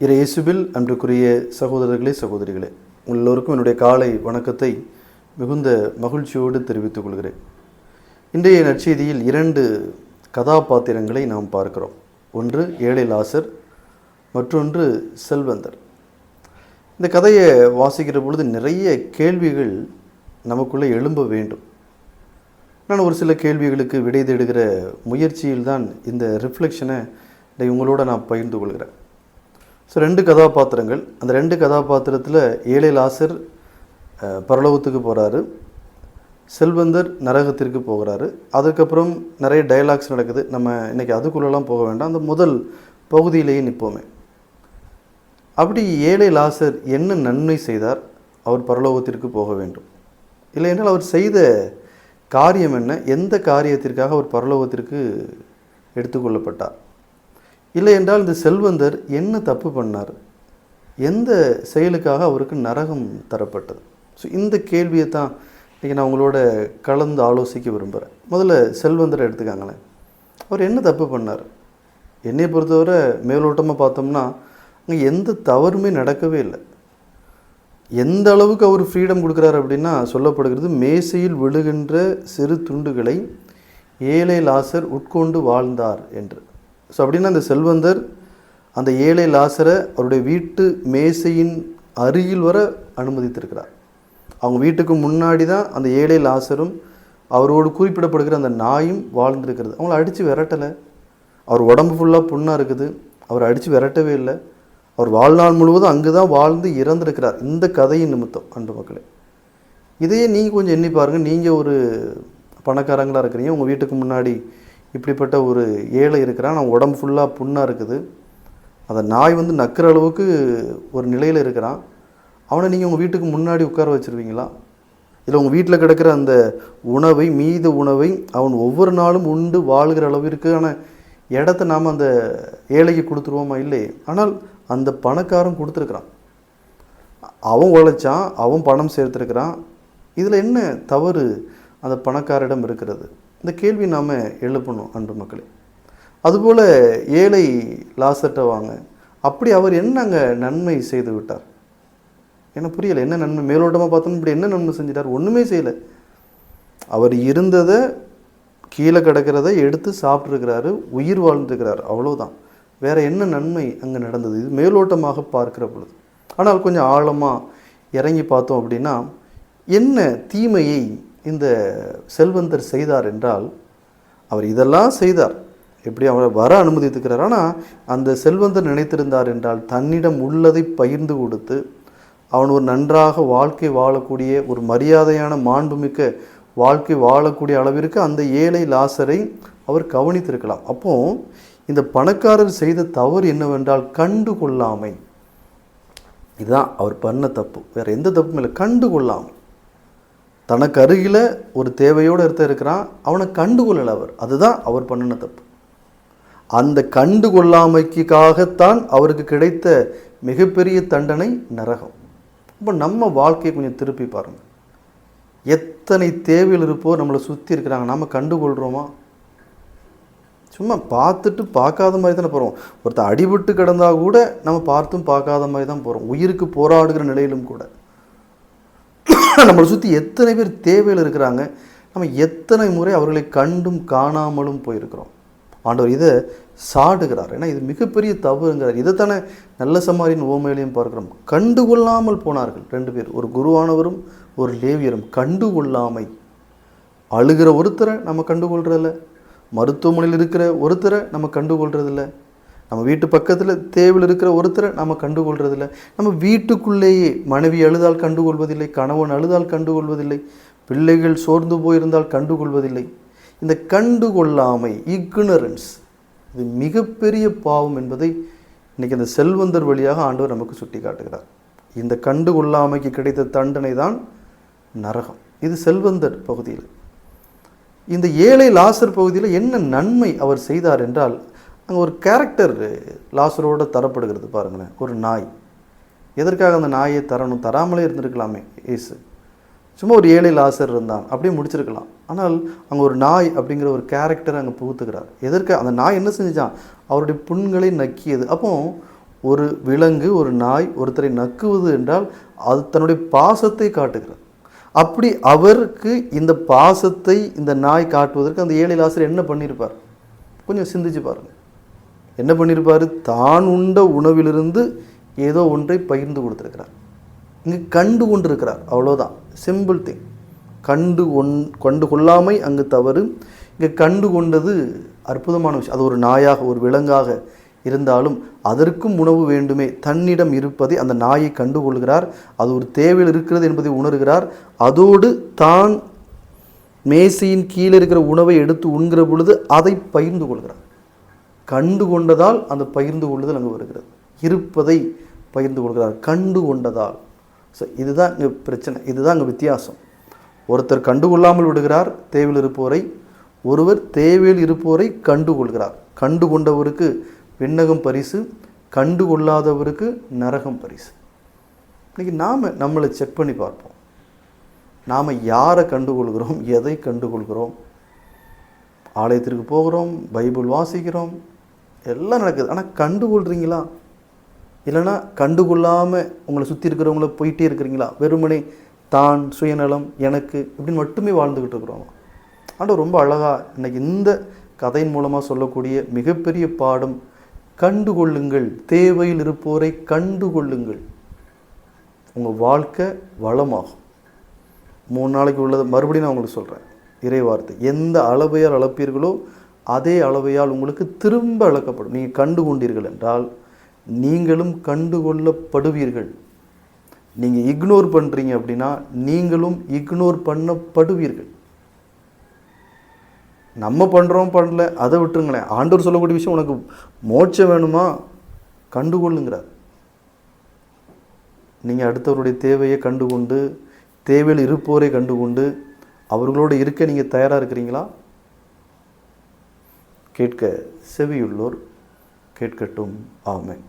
இறையேசுவில் அன்றுக்குரிய சகோதரர்களே சகோதரிகளே உங்கள் எல்லோருக்கும் என்னுடைய காலை வணக்கத்தை மிகுந்த மகிழ்ச்சியோடு தெரிவித்துக் கொள்கிறேன். இன்றைய நற்செய்தியில் இரண்டு கதாபாத்திரங்களை நாம் பார்க்கிறோம். ஒன்று ஏழை லாசர் மற்றொன்று செல்வந்தர். இந்த கதையை வாசிக்கிற பொழுது நிறைய கேள்விகள் நமக்குள்ளே எழும்ப வேண்டும். நான் ஒரு சில கேள்விகளுக்கு விடை தேடுகிற முயற்சியில் தான் இந்த ரிஃப்ளெக்ஷனை இதை உங்களோட நான் பகிர்ந்து கொள்கிறேன். ஸோ ரெண்டு கதாபாத்திரங்கள். அந்த ரெண்டு கதாபாத்திரத்தில் ஏழை லாசர் பரலோகத்துக்கு போகிறாரு செல்வந்தர் நரகத்திற்கு போகிறாரு. அதுக்கப்புறம் நிறைய டயலாக்ஸ் நடக்குது. நம்ம இன்றைக்கி அதுக்குள்ளெல்லாம் போக வேண்டாம். அந்த முதல் பகுதியிலேயே நிற்போமே அப்படி ஏழை லாசர் என்ன நன்மை செய்தார்? அவர் பரலோகத்திற்கு போக வேண்டும். இல்லை என்றால் அவர் செய்த காரியம் என்ன? எந்த காரியத்திற்காக அவர் பரலோகத்திற்கு எடுத்துக்கொள்ளப்பட்டார் இல்லை என்றால் இந்த செல்வந்தர் என்ன தப்பு பண்ணார்? எந்த செயலுக்காக அவருக்கு நரகம் தரப்பட்டது? ஸோ இந்த கேள்வியை தான் இன்றைக்கி நான் உங்களோட கலந்து ஆலோசிக்க விரும்புகிறேன். முதல்ல செல்வந்தரை எடுத்துக்காங்களேன். அவர் என்ன தப்பு பண்ணார்? என்னை பொறுத்தவரை மேலோட்டமாக பார்த்தோம்னா அங்கே எந்த தவறுமே நடக்கவே இல்லை. எந்த அளவுக்கு அவர் ஃப்ரீடம் கொடுக்குறாரு அப்படின்னா சொல்லப்படுகிறது மேசையில் விழுகின்ற சிறு துண்டுகளை ஏழை லாசர் உட்கொண்டு வாழ்ந்தார் என்று. ஸோ அப்படின்னா அந்த செல்வந்தர் அந்த ஏழை லாசரை அவருடைய வீட்டு மேசையின் அருகில் வர அனுமதித்திருக்கிறார். அவங்க வீட்டுக்கு முன்னாடி தான் அந்த ஏழை லாசரும் அவரோடு குறிப்பிடப்படுகிற அந்த நாயும் வாழ்ந்திருக்கிறது. அவங்கள அடித்து விரட்டலை. அவர் உடம்பு ஃபுல்லாக புண்ணாக இருக்குது. அவர் அடித்து விரட்டவே இல்லை. அவர் வாழ்நாள் முழுவதும் அங்கே தான் வாழ்ந்து இறந்திருக்கிறார். இந்த கதையின் நிமித்தம் அன்று மக்களே. இதையே நீங்கள் கொஞ்சம் எண்ணி பாருங்கள் நீங்கள் ஒரு பணக்காரங்களாக இருக்கிறீங்க. உங்கள் வீட்டுக்கு முன்னாடி இப்படிப்பட்ட ஒரு ஏழை இருக்கிறான் அவன் உடம்பு ஃபுல்லாக புண்ணாக இருக்குது. அந்த நாய் வந்து நக்கிற அளவுக்கு ஒரு நிலையில் இருக்கிறான். அவனை நீங்கள் உங்கள் வீட்டுக்கு முன்னாடி உட்கார வச்சுருவீங்களா? இல்லை உங்கள் வீட்டில் கிடக்கிற அந்த உணவை மீத உணவை அவன் ஒவ்வொரு நாளும் உண்டு வாழ்கிற அளவிற்கான இடத்த நாம் அந்த ஏழைக்கு கொடுத்துருவோமா? இல்லை ஆனால் அந்த பணக்காரன் கொடுத்துருக்குறான். அவன் உழைச்சான் அவன் பணம் சேர்த்துருக்கிறான். இதில் என்ன தவறு அந்த பணக்காரிடம் இருக்கிறது? இந்த கேள்வி நாம் எழுப்பணும் அன்பு மக்களே. அதுபோல் ஏழை லாசர்ட்ட வாங்க. அப்படி அவர் என்ன அங்கே நன்மை செய்து விட்டார்? எனக்கு புரியலை என்ன நன்மை? மேலோட்டமாக பார்த்தோம் இப்படி என்ன நன்மை செஞ்சிட்டார்? ஒன்றுமே செய்யலை. அவர் இருந்ததை கீழே கிடக்கிறத எடுத்து சாப்பிட்ருக்கிறாரு உயிர் வாழ்ந்துருக்கிறார் அவ்வளோதான் வேறு என்ன நன்மை அங்கே நடந்தது? இது மேலோட்டமாக பார்க்கிற பொழுது. ஆனால் கொஞ்சம் ஆழமாக இறங்கி பார்த்தோம் அப்படின்னா என்ன தீமையை இந்த செல்வந்தர் செய்தார் என்றால் அவர் இதெல்லாம் செய்தார். எப்படி அவரை வர அனுமதித்துக்கிறார்? ஆனால் அந்த செல்வந்தர் நினைத்திருந்தார் என்றால் தன்னிடம் உள்ளதை பகிர்ந்து கொடுத்து அவன் ஒரு நன்றாக வாழ்க்கை வாழக்கூடிய ஒரு மரியாதையான மாண்புமிக்க வாழ்க்கை வாழக்கூடிய அளவிற்கு அந்த ஏழை லாசரை அவர் கவனித்திருக்கலாம். அப்போ இந்த பணக்காரர் செய்த தவறு என்னவென்றால் கண்டு கொள்ளாமை இதுதான் அவர் பண்ண தப்பு. வேறு எந்த தப்பும் இல்லை. கண்டு கொள்ளாமை தனக்கு அருகில் ஒரு தேவையோடு ஒருத்தன் இருக்கிறான் அவனை கண்டுகொள்ளலை அவர். அதுதான் அவர் பண்ணின தப்பு. அந்த கண்டு கொள்ளாமைக்காகத்தான் அவருக்கு கிடைத்த மிகப்பெரிய தண்டனை நரகம். இப்போ நம்ம வாழ்க்கையை கொஞ்சம் திருப்பி பாருங்கள் எத்தனை தேவையில் இருப்போ நம்மளை சுற்றி இருக்கிறாங்க. நாம் கண்டுகொள்கிறோமா சும்மா பார்த்துட்டு பார்க்காத மாதிரி தானே போகிறோம் ஒருத்தர் அடிபட்டு கிடந்தால் கூட நம்ம பார்த்தும் பார்க்காத மாதிரி தான் போகிறோம் உயிருக்கு போராடுகிற நிலையிலும் கூட. நம்மளை சுற்றி எத்தனை பேர் தேவையில் இருக்கிறாங்க. நம்ம எத்தனை முறை அவர்களை கண்டும் காணாமலும் போயிருக்கிறோம். ஆண்டவர் இதை சாடுகிறார். ஏன்னா இது மிகப்பெரிய தவறுங்கிறார். இதைத்தானே நல்ல சமாரியின் ஓமையிலையும் பார்க்குறோம். கண்டுகொள்ளாமல் போனார்கள் ரெண்டு பேர். ஒரு குருவானவரும் ஒரு லேவியரும். கண்டுகொள்ளாமை அழுகிற ஒருத்தரை நம்ம கண்டுகொள்றதில்ல மருத்துவமனையில் இருக்கிற ஒருத்தரை நம்ம கண்டுகொள்றதில்லை நம்ம வீட்டு பக்கத்தில் தேவையில் இருக்கிற ஒருத்தரை நம்ம கண்டுகொள்றதில்ல. நம்ம வீட்டுக்குள்ளேயே மனைவி அழுதால் கண்டுகொள்வதில்லை கணவன் அழுதால் கண்டுகொள்வதில்லை பிள்ளைகள் சோர்ந்து போயிருந்தால் கண்டுகொள்வதில்லை. இந்த கண்டுகொள்ளாமை இக்னரன்ஸ் இது மிகப்பெரிய பாவம் என்பதை இன்றைக்கி இந்த செல்வந்தர் வழியாக ஆண்டவர் நமக்கு சுட்டி காட்டுகிறார் இந்த கண்டுகொள்ளாமைக்கு கிடைத்த தண்டனை தான் நரகம். இது செல்வந்தர் பகுதியில். இந்த ஏழை லாசர் பகுதியில் என்ன நன்மை அவர் செய்தார் என்றால் அங்கே ஒரு கேரக்டர் லாசரோட தரப்படுகிறது பாருங்களேன். ஒரு நாய். எதற்காக அந்த நாயை தரணும்? தராமலே இருந்திருக்கலாமே. ஏசு. சும்மா ஒரு ஏழை லாசர் இருந்தான். அப்படியே முடிச்சிருக்கலாம். ஆனால் அங்கே ஒரு நாய் அப்படிங்கிற ஒரு கேரக்டர் அங்கே புகுத்துக்கிறார் எதற்கு? அந்த நாய் என்ன செஞ்சான்? அவருடைய புண்களை நக்கியது. அப்போ ஒரு விலங்கு ஒரு நாய் ஒருத்தரை நக்குவது என்றால் அது தன்னுடைய பாசத்தை காட்டுகிறது. அப்படி அவருக்கு இந்த பாசத்தை இந்த நாய் காட்டுவதற்கு அந்த ஏழை லாசர் என்ன பண்ணியிருப்பார்? கொஞ்சம் சிந்திச்சு பாருங்கள் என்ன பண்ணியிருப்பார் தான் உண்ட உணவிலிருந்து ஏதோ ஒன்றை பகிர்ந்து கொடுத்துருக்கிறார். இங்கே கண்டு கொண்டிருக்கிறார். அவ்வளோதான் சிம்பிள் திங் கண்டு கொண் கண்டு கொள்ளாமை அங்கு தவறு. இங்கே கண்டு கொண்டது அற்புதமான விஷயம். அது ஒரு நாயாக ஒரு விலங்காக இருந்தாலும் அதற்கும் உணவு வேண்டுமே. தன்னிடம் இருப்பதை அந்த நாயை கண்டுகொள்கிறார் அது ஒரு தேவையில் இருக்கிறது என்பதை உணர்கிறார். அதோடு தான் மேசையின் கீழே இருக்கிற உணவை எடுத்து உண்கிற பொழுது அதை பகிர்ந்து கொள்கிறார். கண்டு கொண்டதால் அந்த பகிர்ந்து கொள்ளுதல் அங்கே வருகிறது. இருப்பதை பகிர்ந்து கொள்கிறார். கண்டு கொண்டதால் ஸோ இதுதான் இங்கே பிரச்சனை. இதுதான் இங்கே வித்தியாசம். ஒருத்தர் கண்டுகொள்ளாமல் விடுகிறார் தேவையில் இருப்போரை. ஒருவர் தேவையில் இருப்போரை கண்டு கொள்கிறார் கண்டு கொண்டவருக்கு விண்ணகம் பரிசு கண்டு கொள்ளாதவருக்கு நரகம் பரிசு. இன்றைக்கி நாம் நம்மளை செக் பண்ணி பார்ப்போம். நாம் யாரை கண்டுகொள்கிறோம் எதை கண்டுகொள்கிறோம்? ஆலயத்திற்கு போகிறோம் பைபிள் வாசிக்கிறோம் எல்லாம் நடக்குது. ஆனால் கண்டுகொள்கிறீங்களா இல்லைன்னா கண்டுகொள்ளாமல் உங்களை சுற்றி இருக்கிறவங்கள போயிட்டே இருக்கிறீங்களா? வெறுமனே தான் சுயநலம் எனக்கு இப்படின்னு மட்டுமே வாழ்ந்துக்கிட்டு இருக்கிறோம். ஆனால் ரொம்ப அழகாக இன்றைக்கி இந்த கதையின் மூலமாக சொல்லக்கூடிய மிகப்பெரிய பாடம் கண்டுகொள்ளுங்கள் தேவையில் இருப்போரை கண்டுகொள்ளுங்கள் உங்கள் வாழ்க்கை வளமாகும். மூணு நாளைக்கு உள்ளதை மறுபடியும் நான் உங்களுக்கு சொல்கிறேன் இறை வார்த்தை எந்த அளவையால் அளப்பீர்களோ அதே அளவையால் உங்களுக்கு திரும்ப அளக்கப்படும் நீங்கள் கண்டு கொண்டீர்கள் என்றால் நீங்களும் கண்டுகொள்ளப்படுவீர்கள். நீங்கள் இக்னோர் பண்ணுறீங்க அப்படின்னா நீங்களும் இக்னோர் பண்ணப்படுவீர்கள். நம்ம பண்ணுறோம் பண்ணல அதை விட்டுருங்களேன். ஆண்டவர் சொல்லக்கூடிய விஷயம் உனக்கு மோட்சம் வேணுமா? கண்டுகொள்ளுங்கிறார். நீங்கள் அடுத்தவருடைய தேவையை கண்டுகொண்டு தேவையில் இருப்போரை கண்டுகொண்டு அவர்களோடு இருக்க நீங்கள் தயாராக இருக்கிறீங்களா? கேட்க செவியுள்ளோர் கேட்கட்டும். ஆமேன்.